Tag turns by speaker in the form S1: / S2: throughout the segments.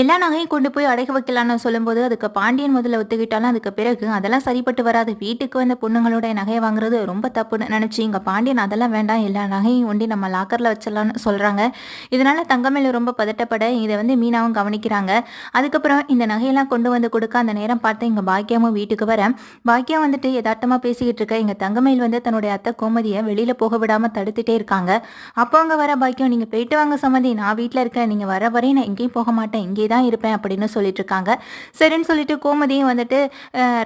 S1: எல்லா நகையும் கொண்டு போய் அடகு வைக்கலான்னு சொல்லும்போது அதுக்கு பாண்டியன் முதல்ல ஒத்துக்கிட்டாலும் அதுக்கு பிறகு அதெல்லாம் சரிப்பட்டு வராது. வீட்டுக்கு வந்த பொண்ணுங்களோட நகையை வாங்குறது ரொம்ப தப்புன்னு நினச்சி இங்கே பாண்டியன் அதெல்லாம் வேண்டாம். எல்லா நகையும் ஒண்டி நம்ம லாக்கரில் வச்சிடலான்னு சொல்கிறாங்க இதனால தங்கமேல ரொம்ப பதட்டப்பட இதை வந்து மீனாவும் கவனிக்கிறாங்க. அதுக்கப்புறம் இந்த நகையெல்லாம் கொண்டு வந்து கொடுக்க அந்த நேரம் பார்த்து இங்கே பாக்கியமும் வீட்டுக்கு வர. பாக்கியம் வந்துட்டு யதார்த்தமாக பேசிக்கிட்டு இருக்க. இங்கே தங்கமேல் வந்து தன்னுடைய அத்தை கோமதியை வெளியில் போக விடாமல் தடுத்துட்டே இருக்காங்க. அப்போ அங்கே வர பாக்கியம் நீங்கள் போயிட்டு வாங்க சம்மதி நான் வீட்டில் இருக்கேன். நீங்கள் வர வரையும் நான் எங்கேயும் போக மாட்டேன். இங்கே தான் இருப்பேன் அப்படின்னு சொல்லிட்டு இருக்காங்க சரின்னு சொல்லிட்டு கோமதியும் வந்துட்டு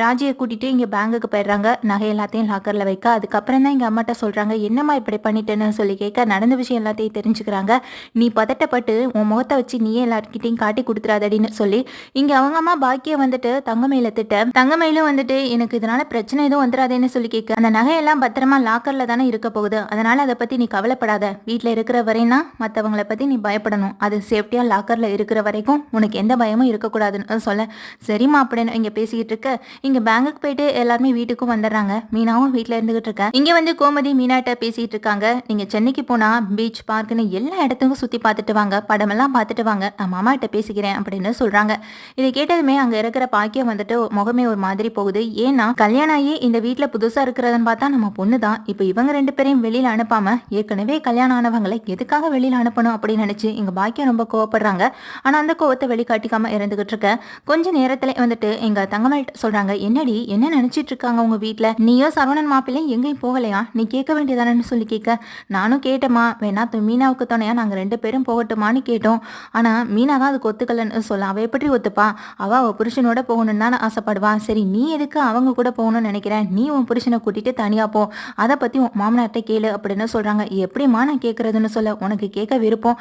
S1: ராஜியை கூட்டிட்டு இங்கே பேங்குக்கு போயிடுறாங்க. நகை எல்லாத்தையும் லாக்கரில் வைக்க. அதுக்கப்புறம் தான் எங்கள் அம்மாட்ட சொல்கிறாங்க என்னம்மா இப்படி பண்ணிட்டேன்னு சொல்லி கேட்க நடந்த விஷயம் எல்லாத்தையும் தெரிஞ்சுக்கிறாங்க. நீ பதட்டப்பட்டு உன் முகத்தை வச்சு நீயே எல்லாருக்கிட்டையும் காட்டி கொடுத்துறாதடின்னு சொல்லி இங்கே அவங்க அம்மா பாக்கியை வந்துட்டு தங்கமையில திட்ட தங்கமையிலும் வந்துட்டு எனக்கு இதனால பிரச்சனை எதுவும் வந்துடாதேன்னு சொல்லி கேட்க அந்த நகையெல்லாம் பத்திரமா லாக்கரில் தானே இருக்க போகுது. அதனால அதை பற்றி நீ கவலைப்படாத. வீட்டில் இருக்கிற வரைனா மற்றவங்களை பற்றி நீ பயப்படணும். அது சேஃப்டியாக லாக்கரில் இருக்கிற வரைக்கும் உனக்கு எந்த பயமும் இருக்கக்கூடாதுன்னு சொல்ல சரிம்மா அப்படின்னு இங்கே பேசிக்கிட்டு இருக்க. இங்கே பேங்குக்கு போயிட்டு எல்லாருமே வீட்டுக்கும் வந்துடுறாங்க. மீனாவும் வீட்டில் இருந்துகிட்டு இருக்கேன் இங்கே வந்து கோமதி மீனாட்ட பேசிகிட்டு இருக்காங்க. நீங்கள் சென்னைக்கு போனால் பீச் பார்க்குன்னு எல்லா இடத்துக்கும் சுற்றி பார்த்துட்டு வாங்க. படமெல்லாம் பார்த்துட்டு வாங்க. நான் மாமாட்ட பேசிக்கிறேன் அப்படின்னு சொல்கிறாங்க இதை கேட்டதுமே அங்கே இருக்கிற பாக்கியம் வந்துட்டு முகமே ஒரு மாதிரி போகுது. ஏன்னா கல்யாணம் ஆகி இந்த வீட்டில் புதுசாக இருக்கிறதுன்னு பார்த்தா நம்ம பொண்ணு தான். இப்போ இவங்க ரெண்டு பேரையும் வெளியில் அனுப்பாமல் ஏற்கனவே கல்யாணம் ஆனவங்களை எதுக்காக வெளியில் அனுப்பணும் அப்படின்னு நினச்சி இங்கே பாக்கியம் ரொம்ப கோவப்படுறாங்க. ஆனால் அந்த கோ கோவத்தை வெளிக்காட்டிக்காம இருந்துகிட்டு இருக்க கொஞ்ச நேரத்துல வந்துட்டு எங்க தங்கமல்கிட்ட சொல்றாங்க என்னடி என்ன நினைச்சிட்டு இருக்காங்க உங்க வீட்டுல நீயோ சரவணன் மாப்பிள்ளையும் எங்கேயும் போகலையா? நீ கேட்க வேண்டியதானு சொல்லி கேட்க. நானும் கேட்டேமா வேணா மீனாவுக்கு துணையா நாங்க ரெண்டு பேரும் போகட்டுமான்னு கேட்டோம். ஆனா மீனா தான் அதுக்கு ஒத்துக்கலன்னு சொல்ல அவ எப்படி ஒத்துப்பா? அவ அவ புருஷனோட போகணும்னு தான் ஆசைப்படுவா. சரி நீ எதுக்கு அவங்க கூட போகணும்னு நினைக்கிறேன்? நீ உன் புருஷனை கூட்டிட்டு தனியா போ. அதை பத்தி உன் மாமனார்கிட்ட கேளு அப்படின்னு சொல்றாங்க. எப்படிமா நான் கேட்கறதுன்னு சொல்ல? உனக்கு கேட்க விருப்பம்.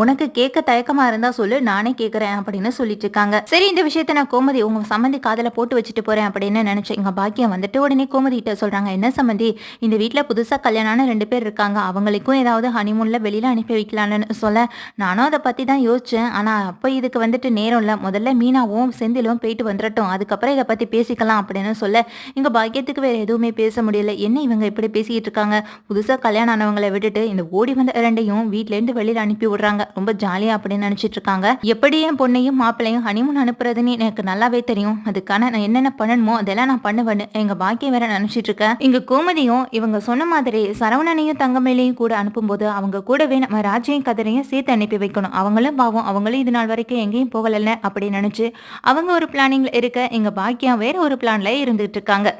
S1: உனக்கு கேட்க தயக்கமா இருந்தா சொல்லு நானே கேட்கறேன் அப்படின்னு சொல்லிட்டு இருக்காங்க. சரி இந்த விஷயத்த நான் கோமதி உங்க சம்மந்தி காதல போட்டு வச்சுட்டு போறேன் அப்படின்னு நினைச்சேன் எங்க பாக்கியம் வந்துட்டு உடனே கோமதி கிட்ட சொல்றாங்க என்ன சம்மந்தி இந்த வீட்டுல புதுசா கல்யாணம் ரெண்டு பேர் இருக்காங்க அவங்களுக்கும் ஏதாவது ஹனிமூன்ல வெளியில அனுப்பி வைக்கலாம்னு சொல்ல நானும் அதை பத்தி தான் யோசிச்சேன். ஆனா அப்ப இதுக்கு வந்துட்டு நேரம் இல்ல. முதல்ல மீனாவும் செந்திலும் போயிட்டு வந்துடட்டும் அதுக்கப்புறம் இதை பத்தி பேசிக்கலாம் அப்படின்னு சொல்ல இங்க பாக்கியத்துக்கு வேற எதுவுமே பேச முடியல. என்ன இவங்க இப்படி பேசிக்கிட்டு இருக்காங்க? புதுசா கல்யாணம் ஆனவங்களை விட்டுட்டு இந்த ஓடி வந்த ரெண்டையும் வீட்ல இருந்து வெளியில அனுப்பி விடுறாங்க. ரொம்ப ஜாலியா அப்படின்னு நினைச்சிட்டு இருக்காங்க. எப்படி என் பொண்ணையும் மாப்பிள்ளையும் ஹனிமூன் அனுப்புறதுன்னு எனக்கு நல்லாவே தெரியும். அதுக்கான நான் என்னென்ன பண்ணணுமோ அதெல்லாம் நான் பண்ணுவேன்னு எங்க பாக்கியம் வேற நினைச்சிட்டு இருக்கேன். இங்க கோமதியும் இவங்க சொன்ன மாதிரி சரவணனையும் தங்கமேலையும் கூட அனுப்பும்போது அவங்க கூடவே நம்ம ராஜையும் கதிரையும் சேர்த்து அனுப்பி வைக்கணும். அவங்களும் பாவம் அவங்களும் இது நாள் வரைக்கும் எங்கேயும் போகலன்னு அப்படின்னு நினைச்சு அவங்க ஒரு பிளானிங்ல இருக்க எங்க பாக்கியம் வேற ஒரு பிளான்ல இருந்துட்டு இருக்காங்க.